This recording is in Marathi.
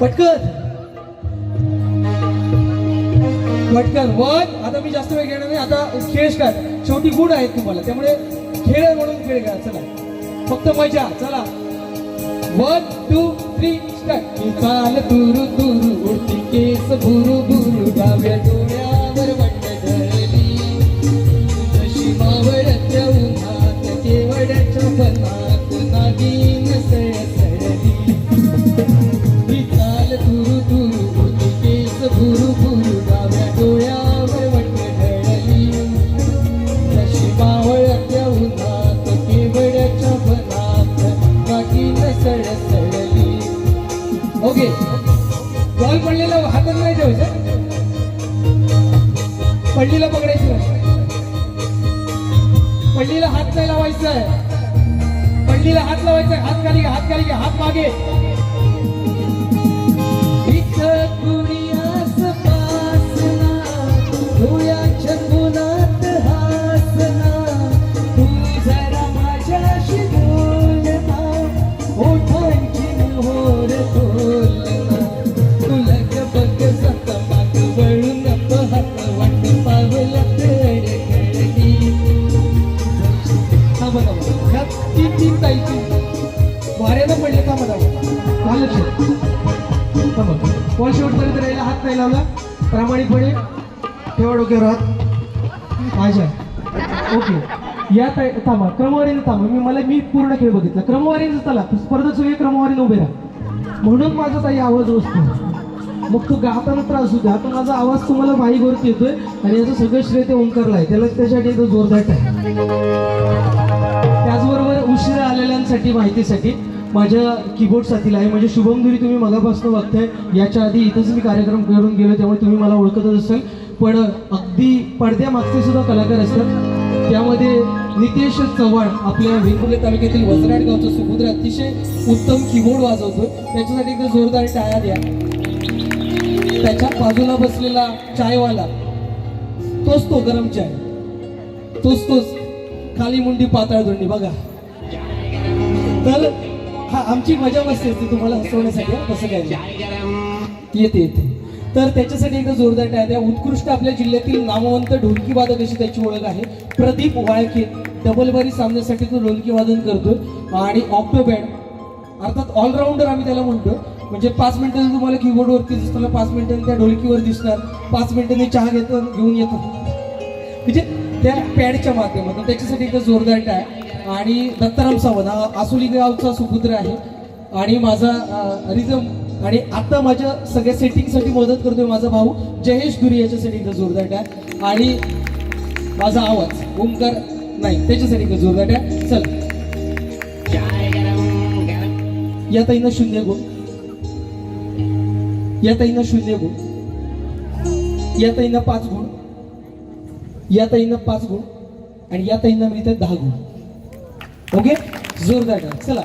पटकन. पटकन. वन आता मी जास्त वेळ घेणार नाही. आता खेळ काय शेवटी गुड आहेत तुम्हाला. त्यामुळे खेळ म्हणून खेळ घ्या. चला. फक्त मजा. चला. One two three start. चाल तुरु तुरु उडती केस बुरु बुरु डाव्या डोळ्यावर वंड धरली. जशी मावळत्या उन्हात केवड्याच्या बनात नागिन सळसळली ओके बॉल पडलेला हातात नाही ठेवायचं. पडलीला पकडायचं नाही. पडलीला हात नाही लावायचा. आहे पडलीला हात लावायचा. हात खाली हात खाली हात मागे. तीन तीन ताई वाऱ्यानं पडले का मला? झालं लक्षात? बॉल शेवटपर्यंत राहिला? हात नाही लावला. प्रामाणिकपणे ठेवा डोक्यावर हात. माझ्या ओके. या ताई थांबा. क्रमवारीनं थांबा. मी मला मी पूर्ण खेळ बघितला. क्रमवारीनं चला. स्पर्धा सगळे क्रमवारीनं उभे राहा. म्हणून माझा ताई आवाज बसतो मग तो गाताना त्रास होतो आता माझा आवाज तुम्हाला माईवरती येतोय. आणि याचं सगळं श्रेय ते ओंकारला आहे. त्याला त्याच्यासाठी एकदम जोरदार आहे उशिरा माहितीसाठी. माझ्या कीबोर्ड साथीला आहे. म्हणजे शुभमधुरी तुम्ही मगापासून बघताय. याच्या आधी इथंच मी कार्यक्रम करून गेलो त्यामुळे तुम्ही मला ओळखतच असाल. पण अगदी पडद्यामागचे सुद्धा कलाकार असतात. त्यामध्ये नितेश चव्हाण आपल्या वेंगुर्ले तालुक्यातील वसराड गावचा सुपुत्र अतिशय उत्तम कीबोर्ड वाजवतो त्याच्यासाठी एकदा जोरदार टाळ्या द्या. त्याच्या बाजूला बसलेला चायवाला तोच तो गरम चाय. तोच तोच खाली मुंडी पातळ धुंडी बघा. तर हा आमची मजा मस्ती असते तुम्हाला हसवण्यासाठी कसं काय येते येते. तर त्याच्यासाठी एकदा जोरदार टाळ्या द्या. उत्कृष्ट आपल्या जिल्ह्यातील नामवंत ढोलकी वादक अशी त्याची ओळख आहे. प्रदीप वाळके डबलबारी सामन्यासाठी तो ढोलकी वादन करतोय. आणि ऑक्टोबँड अर्थात ऑलराऊंडर आम्ही त्याला म्हणतो म्हणजे पाच मिनिटं तुम्हाला कीबोर्डवरती दिसताना पाच मिनिटांनी त्या ढोलकीवर दिसणार. पाच मिनिटांनी चहा घेतो घेऊन येतो. म्हणजे त्या पॅडच्या माध्यमातून त्याच्यासाठी एकदा जोरदार टाय आणि दत्ताराम सावंत हा आसोली गावचा सुपुत्र आहे. आणि माझा रिझम आणि आता माझ्या सगळ्या सेटिंगसाठी मदत करतोय माझा भाऊ जयेश दुरी याच्यासाठी इथं जोरदाट आहे आणि माझा आवाज ओमकार नाही त्याच्यासाठी इथं जोरदाट आहे चल. या ताईनं शून्य गुण. या ताईनं शून्य गुण. या ताईनं पाच गुण. या ताईनं पाच गुण. आणि या ताईनं मिळतात दहा गुण. ओके? जोरदार चला.